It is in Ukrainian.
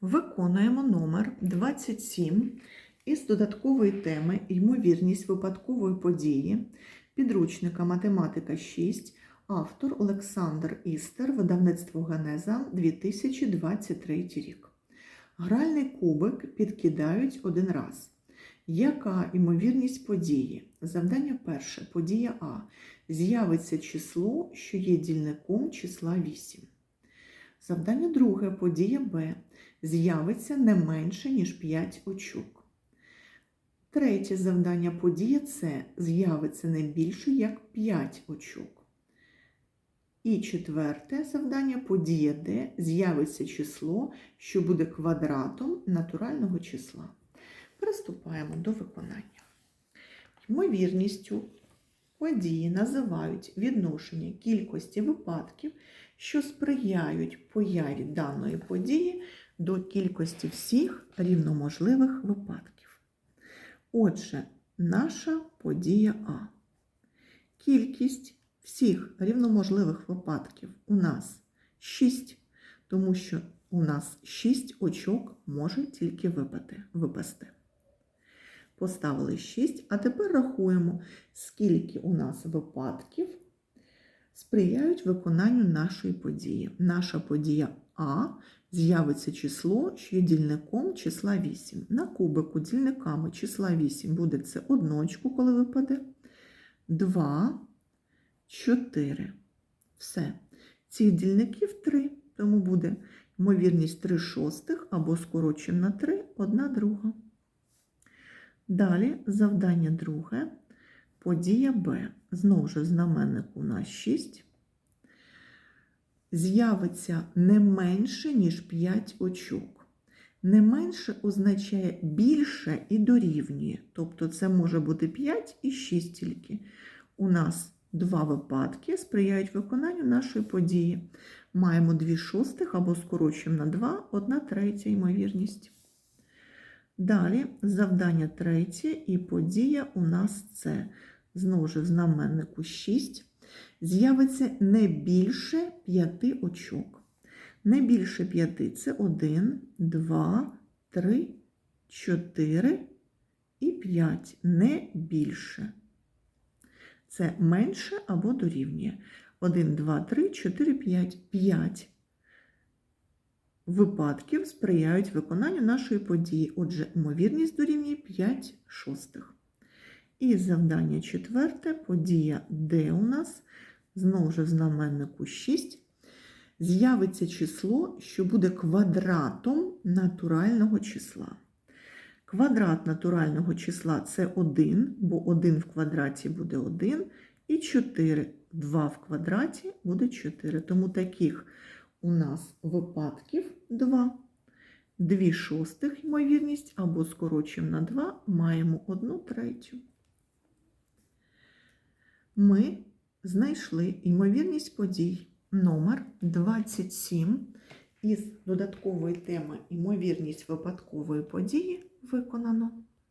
Виконуємо номер 27 із додаткової теми Ймовірність випадкової події підручника Математика 6, автор Олександр Істер, видавництво Генеза 2023 рік. Гральний кубик підкидають один раз. Яка ймовірність події? Завдання перше. Подія А. З'явиться число, що є дільником числа 8. Завдання друге. Подія Б. З'явиться не менше, ніж 5 очок. Третє завдання подія С. З'явиться не більше, як 5 очок. І четверте завдання подія Д. З'явиться число, що буде квадратом натурального числа. Приступаємо до виконання. Ймовірністю події називають відношення кількості випадків, що сприяють появі даної події до кількості всіх рівноможливих випадків. Отже, наша подія А. Кількість всіх рівноможливих випадків у нас 6, тому що у нас 6 очок може тільки випати, випасти. Поставили 6, а тепер рахуємо, скільки у нас випадків сприяють виконанню нашої події. Наша подія А з'явиться число, що є дільником числа 8. На кубику дільниками числа 8 буде це одночку, коли випаде. 2, 4. Все. Цих дільників 3, тому буде ймовірність 3 шостих або скорочуємо на 3, 1 друга. Далі завдання друге. Подія Б. Знову ж знаменник у нас 6. З'явиться не менше, ніж 5 очок. Не менше означає більше і дорівнює. Тобто це може бути 5 і 6 тільки. У нас два випадки сприяють виконанню нашої події. Маємо 2 шостих або скорочуємо на 2, 1 третя ймовірність. Далі завдання третє і подія у нас це знову ж в знаменнику 6. З'явиться не більше 5 очок. Не більше 5 це 1, 2, 3, 4 і 5. Не більше. Це менше або дорівнює. 1, 2, 3, 4, 5. 5 випадків сприяють виконанню нашої події. Отже, ймовірність дорівнює 5 шостих. І завдання четверте, подія Д у нас, знову ж знаменнику 6, з'явиться число, що буде квадратом натурального числа. Квадрат натурального числа це 1, бо 1 в квадраті буде 1, і 4. 2 в квадраті буде 4. Тому таких у нас випадків 2. 2 шостих ймовірність, або скорочуємо на 2, маємо 1 третю. Ми знайшли ймовірність подій номер 27 із додаткової теми ймовірність випадкової події виконано.